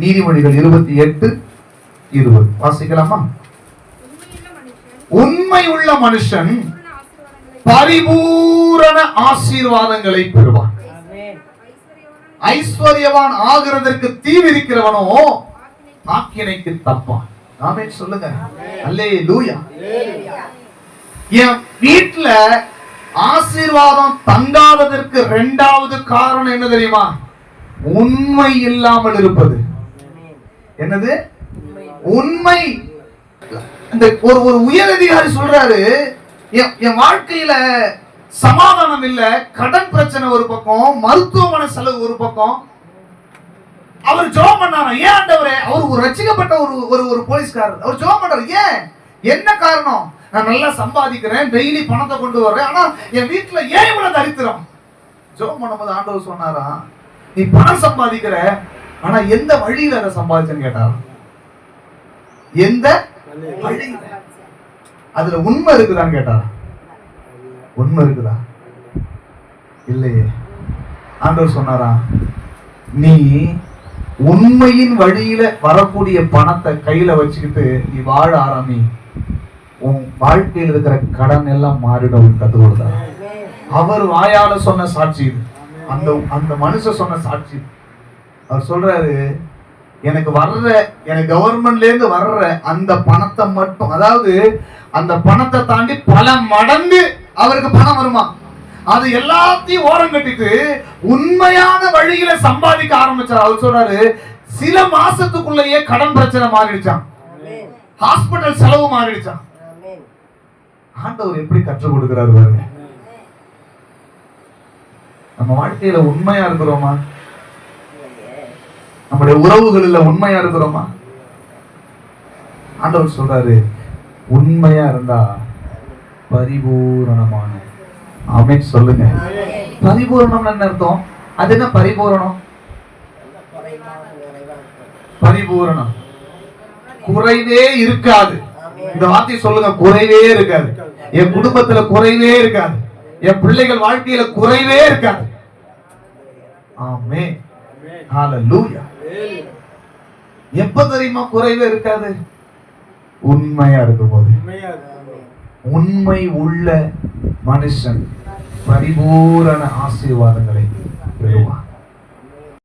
நீதிமொழிகள் இருபத்தி எட்டு இருபது. வாசிக்கலாமா? உண்மை உள்ள மனுஷன் பரிபூரண ஆசீர்வாதங்களை பெறுவான். ஐஸ்வர்யவான் ஆகிறதற்கு தீ விதிக்கிறவனோ தப்பான். ஆமென் சொல்லுங்க. அல்லே லூயா என் வீட்டுல ஆசீர்வாதம் தங்காததற்கு இரண்டாவது காரணம் என்ன தெரியுமா? உண்மை இல்லாமல் இருப்பது. என்னது? உண்மை. இந்த ஒரு ஒரு உயர் அதிகாரி சொல்றாரு என் என் வாழ்க்கையில சமாதானம் இல்ல கடன் பிரச்சனை ஒரு பக்கம் மருத்துவமனை செலவு ஒரு பக்கம். அவர் ஜோம் பண்ணாராம் ஏன் ஆண்டவரே? அவர் ஒரு ரசிக்கப்பட்ட ஒரு ஒரு ஒரு போலீஸ்காரர். அவர் ஜோம் பண்றாரு. ஏன்? என்ன காரணம்? நான் நல்லா சம்பாதிக்கிறேன் டெய்லி பணத்தை கொண்டு வர்றேன். ஆனா என் வீட்டுல ஏன் இவ்வளவு தரித்திரம்? ஜோம் பண்ணும்போது ஆண்டவர் சொன்னாரா நீ பணம் சம்பாதிக்கிற ஆனா எந்த வழியில அதை சம்பாதிச்சேன்னு கேட்டாரா எந்த வழியில? அதுல உண்மை இருக்குதான்னு கேட்டாரா உண்மை இருக்குதா? இல்லையே. ஆண்டவர் சொன்னாரா நீ உண்மையின் வழியில வரக்கூடிய பணத்தை கையில வச்சுக்கிட்டு நீ வாழ ஆரம்பி உன் வாழ்க்கையில் இருக்கிற கடன் எல்லாம் மாறிட உன் கத்து கொடுத்தார். அவர் வாயால சொன்ன சாட்சி அந்த அந்த மனுஷன் சொன்ன சாட்சி அவர் சொல்றாரு எனக்கு வர்ற எனக்கு கவர்மெண்ட்ல இருந்து வர்ற அந்த பணத்தை மட்டும் அதாவது அந்த பணத்தை தாண்டி பல மடங்கு அவருக்கு பணம் வருமா? அது எல்லாத்தையும் ஓரம் கட்டிட்டு உண்மையான வழியில சம்பாதிக்க ஆரம்பிச்சார். அவர் சொல்றாரு சில மாசத்துக்குள்ளேயே கடன் பிரச்சனை மாறிடுச்சான் ஹாஸ்பிட்டல் செலவு மாறிடுச்சான் ஆண்டவர் எப்படி கற்றுக் கொடுக்கிறார் பாருங்க. நம்ம வாழ்க்கையில உண்மையா இருக்கிறோமா? நம்முடைய உறவுகளில் உண்மையா இருக்கிறோமா? ஆண்டவர் சொல்றாரு உண்மையா இருந்தா பரிபூரணமான. ஆமென் சொல்லுங்க. பரிபூரணம் என்ன அர்த்தம்? அது என்ன பரிபூரணம்? பரிபூரணம். குறைவே இருக்காது. இந்த வார்த்தையை சொல்லுங்க குறைவே இருக்காது. என் குடும்பத்துல குறைவே இருக்காது. என் பிள்ளைகள் வாழ்க்கையில குறைவே இருக்காது. ஆமே ஹalleluya எப்ப தெரியுமா குறைவே இருக்காது? உண்மையா இருக்கும்போது. உண்மை உள்ள மனுஷன் பரிபூரண ஆசீர்வாதங்களை பெறுவான்.